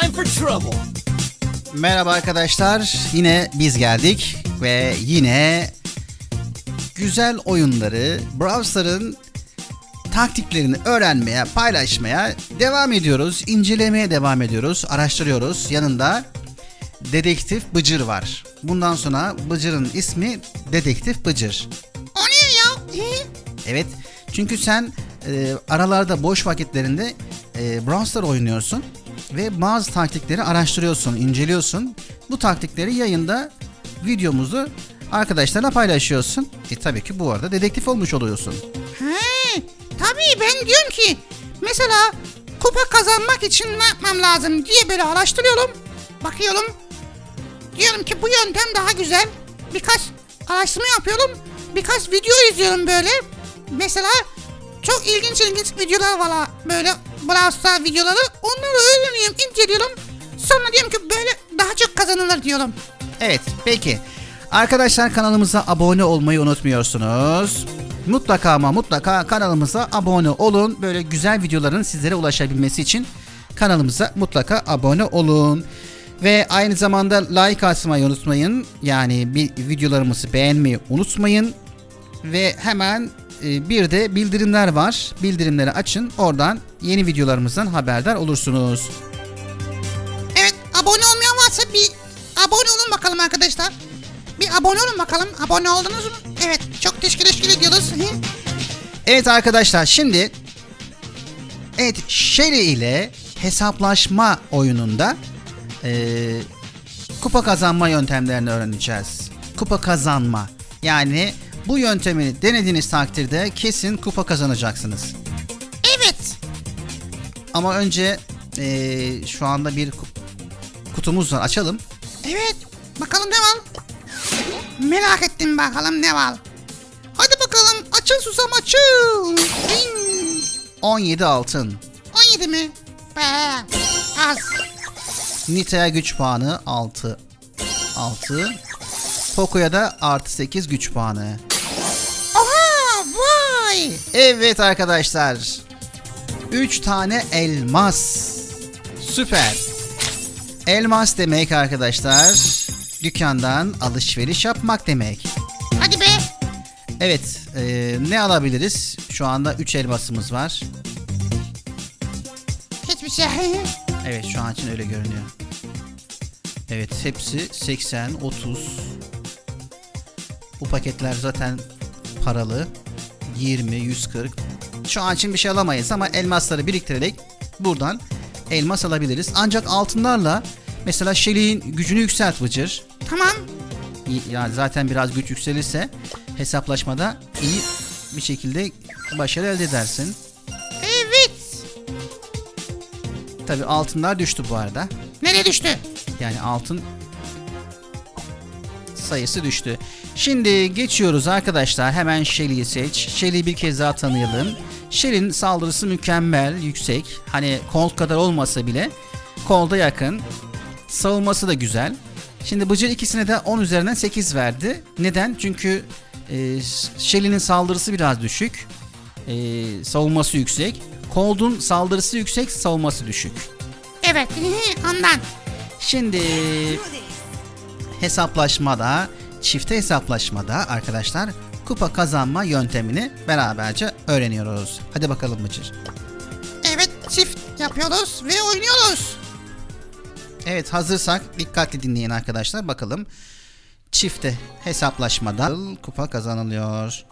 time for trouble. Merhaba arkadaşlar. Yine biz geldik ve yine güzel oyunları Browser'ın taktiklerini öğrenmeye, paylaşmaya devam ediyoruz. İncelemeye devam ediyoruz. Araştırıyoruz. Yanında Dedektif Bıcır var. Bundan sonra Bıcır'ın ismi Dedektif Bıcır. O ne ya? Evet. Çünkü sen e, aralarda boş vakitlerinde e, Browser oynuyorsun ve bazı taktikleri araştırıyorsun, inceliyorsun. Bu taktikleri yayında videomuzu arkadaşlarla paylaşıyorsun. E tabii ki bu arada dedektif olmuş oluyorsun. He, tabii ben diyorum ki mesela kupa kazanmak için ne yapmam lazım diye böyle araştırıyorum. Bakıyorum. Diyorum ki bu yöntem daha güzel. Birkaç araştırma yapıyorum. Birkaç video izliyorum böyle. Mesela çok ilginç ilginç videolar var böyle Brawl Stars videoları. Onları öğreniyorum, inceliyorum. Sonra diyorum ki böyle daha çok kazanılır diyorum. Evet peki. Arkadaşlar kanalımıza abone olmayı unutmuyorsunuz. Mutlaka ama mutlaka kanalımıza abone olun. Böyle güzel videoların sizlere ulaşabilmesi için kanalımıza mutlaka abone olun. Ve aynı zamanda like atmayı unutmayın. Yani bir videolarımızı beğenmeyi unutmayın. Ve hemen bir de bildirimler var. Bildirimleri açın. Oradan yeni videolarımızdan haberdar olursunuz. Evet abone olmayan varsa bir abone olun bakalım arkadaşlar. Bir abone olun bakalım. Abone oldunuz mu? Evet çok teşekkür teşekkür ediyoruz. Evet arkadaşlar şimdi Evet Shelly ile hesaplaşma oyununda eee, kupa kazanma yöntemlerini öğreneceğiz. Kupa kazanma. Yani bu yöntemi denediğiniz takdirde kesin kupa kazanacaksınız. Evet. Ama önce eee, şu anda bir ku- kutumuz var. Açalım. Evet. Bakalım ne var? Merak ettim bakalım ne var. Hadi bakalım açıl susam açıl. Ding. 17 altın. 17 mi? Be. Az. Nita'ya güç puanı 6. 6. Poco'ya da artı 8 güç puanı. Vay. Evet arkadaşlar. 3 tane elmas. Süper. Elmas demek arkadaşlar dükkandan alışveriş yapmak demek. Hadi be. Evet e, ne alabiliriz? Şu anda 3 elmasımız var. Hiçbir şey. Evet şu an için öyle görünüyor. Evet hepsi 80, 30. Bu paketler zaten paralı. 20, 140. Şu an için bir şey alamayız ama elmasları biriktirerek buradan elmas alabiliriz. Ancak altınlarla mesela Shelly'in gücünü yükselt Vıcır. tamam. Yani zaten biraz güç yükselirse hesaplaşmada iyi bir şekilde başarı elde edersin. Evet. Tabi altınlar düştü bu arada. Nereye düştü? Yani altın sayısı düştü. Şimdi geçiyoruz arkadaşlar. Hemen Shelly'yi seç. Shelly'yi bir kez daha tanıyalım. Shelly'nin saldırısı mükemmel, yüksek. Hani Colt kadar olmasa bile Colt'a yakın. Savunması da güzel. Şimdi Bıcır ikisine de 10 üzerinden 8 verdi. Neden? Çünkü e, Shelly'nin saldırısı biraz düşük. E, savunması yüksek. Colt'un saldırısı yüksek, savunması düşük. Evet. Ondan. Şimdi hesaplaşmada, çifte hesaplaşmada arkadaşlar kupa kazanma yöntemini beraberce öğreniyoruz. Hadi bakalım Bıcır. Evet çift yapıyoruz ve oynuyoruz. Evet hazırsak dikkatli dinleyin arkadaşlar bakalım. Çifte hesaplaşmada kupa kazanılıyor.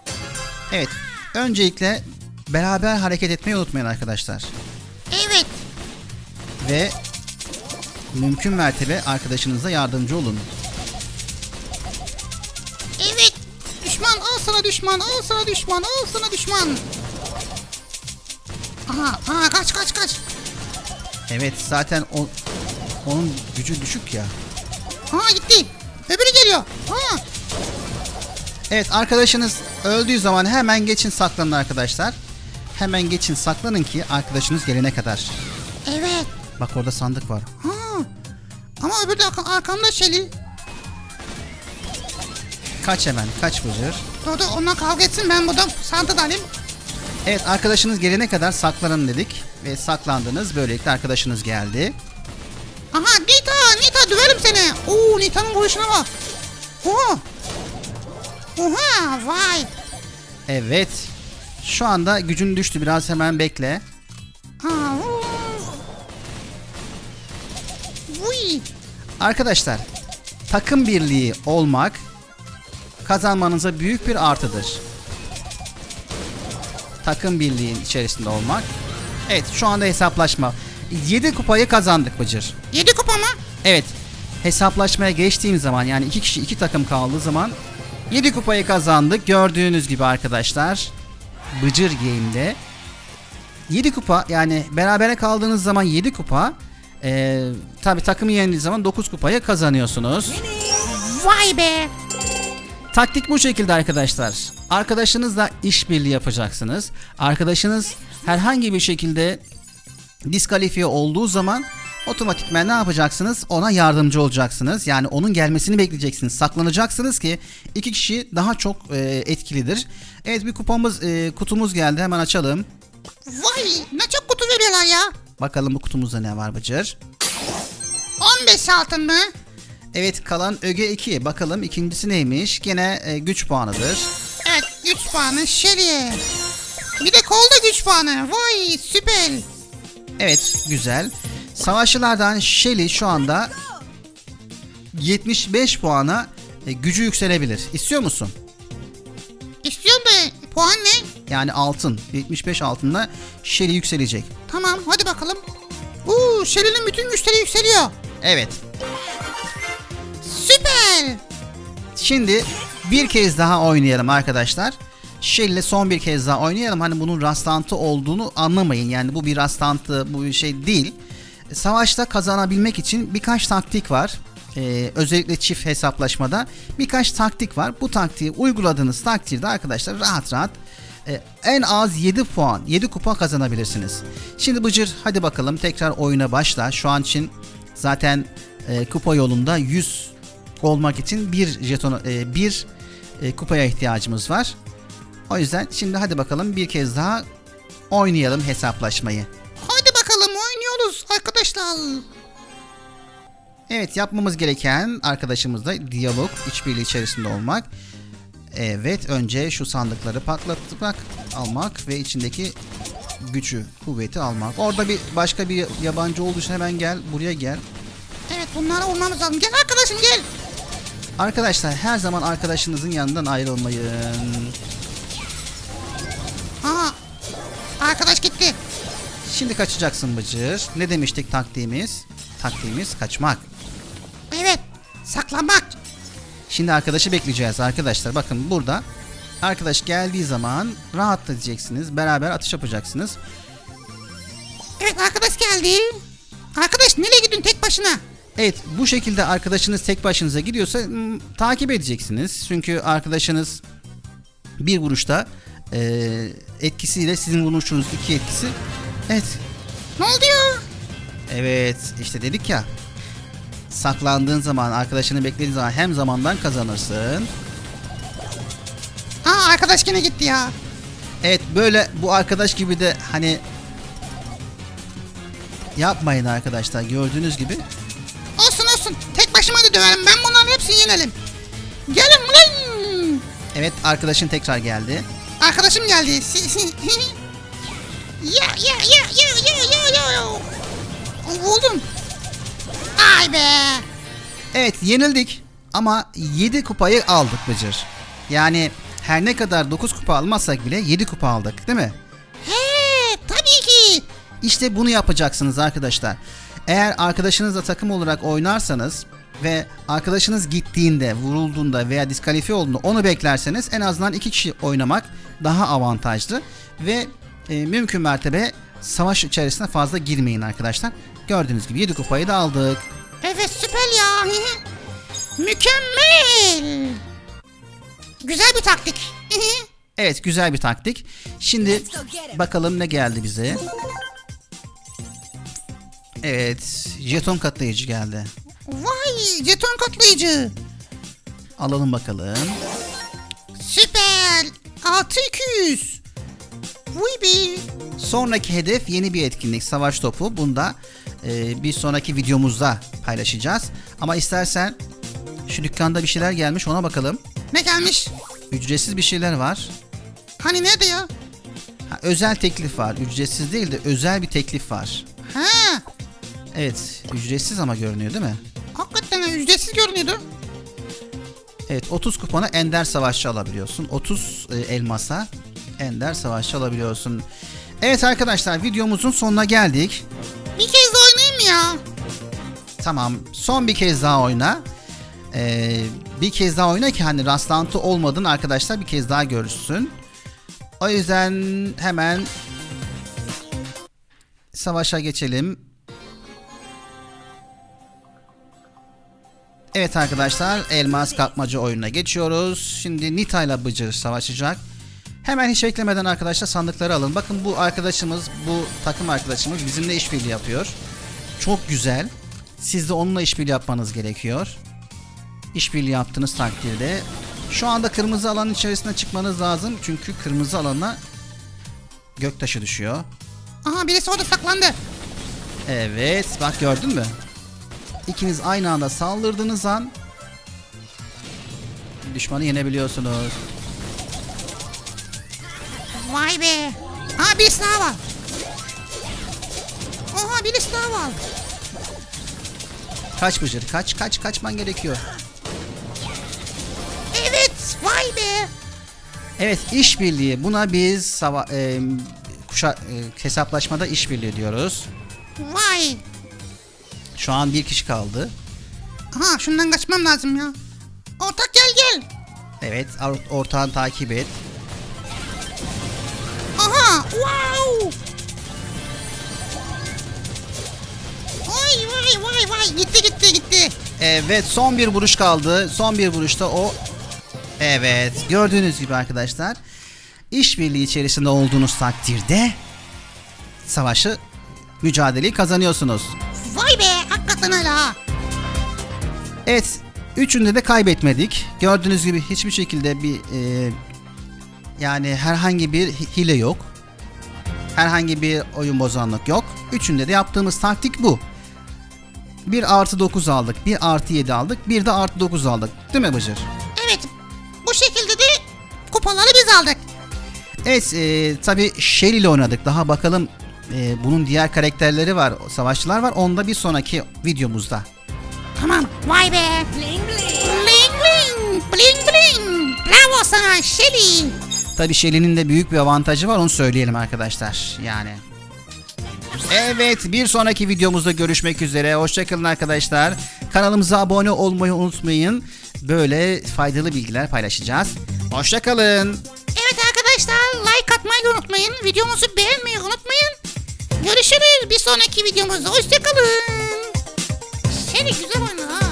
Evet öncelikle beraber hareket etmeyi unutmayın arkadaşlar. Evet. Ve mümkün mertebe arkadaşınıza yardımcı olun. Sana düşman al sana düşman al sana düşman. Aha, aha kaç kaç kaç. Evet zaten o, onun gücü düşük ya. Ha gitti. Öbürü geliyor. Ha. Evet arkadaşınız öldüğü zaman hemen geçin saklanın arkadaşlar. Hemen geçin saklanın ki arkadaşınız gelene kadar. Evet. Bak orada sandık var. Ha. Ama arka- arkamda Şeli. Kaç hemen kaç Bıcır. Dur onunla kavga etsin ben burada sandık alayım. Evet arkadaşınız gelene kadar saklanın dedik. Ve saklandınız. Böylelikle arkadaşınız geldi. Aha Nita Nita döverim seni. Oo Nita'nın vuruşuna bak. Oha. Oha vay. Evet. Şu anda gücün düştü biraz hemen bekle. Ha. Arkadaşlar takım birliği olmak kazanmanıza büyük bir artıdır. Takım birliğin içerisinde olmak. Evet şu anda hesaplaşma. 7 kupayı kazandık Bıcır. Yedi kupa mı? Evet hesaplaşmaya geçtiğim zaman yani iki kişi iki takım kaldığı zaman 7 kupayı kazandık. Gördüğünüz gibi arkadaşlar Bıcır Game'de 7 kupa yani berabere kaldığınız zaman 7 kupa ee, tabi takımı yendiğiniz zaman 9 kupayı kazanıyorsunuz. Vay be. Taktik bu şekilde arkadaşlar. Arkadaşınızla işbirliği yapacaksınız. Arkadaşınız herhangi bir şekilde diskalifiye olduğu zaman otomatikmen ne yapacaksınız? Ona yardımcı olacaksınız. Yani onun gelmesini bekleyeceksiniz. Saklanacaksınız ki iki kişi daha çok e, etkilidir. Evet bir kupamız e, kutumuz geldi. Hemen açalım. Vay ne çok kutu veriyorlar ya. Bakalım bu kutumuzda ne var Bıcır? 15 altın mı? Evet kalan öge 2. Bakalım ikincisi neymiş? Gene e, güç puanıdır. Evet güç puanı Shelly. Bir de kolda güç puanı. Vay süper. Evet güzel. Savaşçılardan Shelly şu anda 75 puana e, gücü yükselebilir. İstiyor musun? İstiyorum da puan ne? Yani altın. 75 altında Shelly yükselecek. Tamam hadi bakalım. Uuu Shelly'nin bütün güçleri yükseliyor. Evet. Şimdi bir kez daha oynayalım arkadaşlar. Shelly ile son bir kez daha oynayalım. Hani bunun rastlantı olduğunu anlamayın. Yani bu bir rastlantı, bu bir şey değil. Savaşta kazanabilmek için birkaç taktik var. Ee, özellikle çift hesaplaşmada birkaç taktik var. Bu taktiği uyguladığınız takdirde arkadaşlar rahat rahat e, en az 7 puan, 7 kupa kazanabilirsiniz. Şimdi Bıcır hadi bakalım tekrar oyuna başla. Şu an için zaten e, kupa yolunda 100 olmak için bir jeton, e, bir e, kupaya ihtiyacımız var. O yüzden şimdi hadi bakalım bir kez daha oynayalım hesaplaşmayı. Hadi bakalım oynuyoruz arkadaşlar. Evet yapmamız gereken arkadaşımızla diyalog işbirliği içerisinde olmak. Evet önce şu sandıkları patlatmak, almak ve içindeki gücü, kuvveti almak. Orada bir başka bir yabancı olduğu için hemen gel, buraya gel. Evet bunları vurmamız lazım. Gel arkadaşım gel. Arkadaşlar her zaman arkadaşınızın yanından ayrılmayın. Aha. Arkadaş gitti. Şimdi kaçacaksın Bıcır. Ne demiştik taktiğimiz? Taktiğimiz kaçmak. Evet. Saklanmak. Şimdi arkadaşı bekleyeceğiz arkadaşlar. Bakın burada arkadaş geldiği zaman rahat diyeceksiniz. Beraber atış yapacaksınız. Evet arkadaş geldi. Arkadaş nereye gidiyorsun tek başına? Evet bu şekilde arkadaşınız tek başınıza gidiyorsa takip edeceksiniz. Çünkü arkadaşınız bir vuruşta e, etkisiyle sizin vuruşunuz iki etkisi. Evet Ne oldu ya? evet işte dedik ya saklandığın zaman arkadaşını beklediğin zaman hem zamandan kazanırsın. Aa arkadaş yine gitti ya. Evet böyle bu arkadaş gibi de hani yapmayın arkadaşlar gördüğünüz gibi. Da döverim. Ben bunların hepsini yenelim. Gelin lan. Evet arkadaşın tekrar geldi. Arkadaşım geldi. ya ya ya ya ya ya ya. Buldum. Ay be. Evet yenildik ama 7 kupayı aldık Bıcır. Yani her ne kadar 9 kupa almazsak bile 7 kupa aldık değil mi? He tabii ki. İşte bunu yapacaksınız arkadaşlar. Eğer arkadaşınızla takım olarak oynarsanız ve arkadaşınız gittiğinde, vurulduğunda veya diskalifiye olduğunda onu beklerseniz en azından iki kişi oynamak daha avantajlı ve e, mümkün mertebe savaş içerisine fazla girmeyin arkadaşlar. Gördüğünüz gibi 7 kupayı da aldık. Evet süper ya. Mükemmel. Güzel bir taktik. Evet güzel bir taktik. Şimdi bakalım ne geldi bize. Evet jeton katlayıcı geldi. Vay jeton katlayıcı. Alalım bakalım. Süper. 6200. Vay be. Sonraki hedef yeni bir etkinlik savaş topu. Bunda e, bir sonraki videomuzda paylaşacağız. Ama istersen şu dükkanda bir şeyler gelmiş ona bakalım. Ne gelmiş? Ücretsiz bir şeyler var. Hani nerede ya? Ha, özel teklif var. Ücretsiz değil de özel bir teklif var. Ha, Evet, ücretsiz ama görünüyor değil mi? Hakikaten ücretsiz görünüyordu. Evet, 30 kupona Ender Savaşçı alabiliyorsun. 30 e, elmasa Ender Savaşçı alabiliyorsun. Evet arkadaşlar, videomuzun sonuna geldik. Bir kez de oynayayım ya. Tamam, son bir kez daha oyna. Ee, bir kez daha oyna ki hani rastlantı olmadın arkadaşlar bir kez daha görürsün. O yüzden hemen savaşa geçelim. Evet arkadaşlar elmas kapmaca oyununa geçiyoruz. Şimdi Nita ile Bıcır savaşacak. Hemen hiç beklemeden arkadaşlar sandıkları alın. Bakın bu arkadaşımız, bu takım arkadaşımız bizimle işbirliği yapıyor. Çok güzel. Siz de onunla işbirliği yapmanız gerekiyor. İşbirliği yaptığınız takdirde şu anda kırmızı alanın içerisine çıkmanız lazım. Çünkü kırmızı alana göktaşı düşüyor. Aha birisi orada saklandı. Evet bak gördün mü? İkiniz aynı anda saldırdığınız an düşmanı yenebiliyorsunuz. Vay be. Ha birisi daha var. Oha birisi daha var. Kaç Bıcır kaç kaç kaçman gerekiyor. Evet vay be. Evet işbirliği buna biz sava e, kuşa, e, hesaplaşmada işbirliği diyoruz. Vay. Şu an bir kişi kaldı. Aha şundan kaçmam lazım ya. Ortak gel gel. Evet or- ortağını takip et. Aha wow. Vay vay vay vay gitti gitti gitti. Evet son bir vuruş kaldı. Son bir vuruşta o. Evet gördüğünüz gibi arkadaşlar işbirliği içerisinde olduğunuz takdirde savaşı mücadeleyi kazanıyorsunuz. Hakikaten öyle ha. Evet üçünde de kaybetmedik. Gördüğünüz gibi hiçbir şekilde bir e, yani herhangi bir hi- hile yok. Herhangi bir oyun bozanlık yok. Üçünde de yaptığımız taktik bu. 1 artı 9 aldık. 1 artı 7 aldık. Bir de artı 9 aldık. Değil mi Bıcır? Evet bu şekilde de kupaları biz aldık. Evet e, tabi Shelly ile oynadık. Daha bakalım e, bunun diğer karakterleri var. Savaşçılar var. Onda bir sonraki videomuzda. Tamam vay be. Bling bling. Bling bling. Bling bling. Bravo sana Shelly. Tabi Shelly'nin de büyük bir avantajı var. Onu söyleyelim arkadaşlar. Yani. Evet bir sonraki videomuzda görüşmek üzere. Hoşçakalın arkadaşlar. Kanalımıza abone olmayı unutmayın. Böyle faydalı bilgiler paylaşacağız. Hoşçakalın. Evet arkadaşlar like atmayı unutmayın. Videomuzu beğenmeyi unutmayın. Görüşürüz bir sonraki videomuzda. Hoşçakalın. Shelly güzel oynadı ha.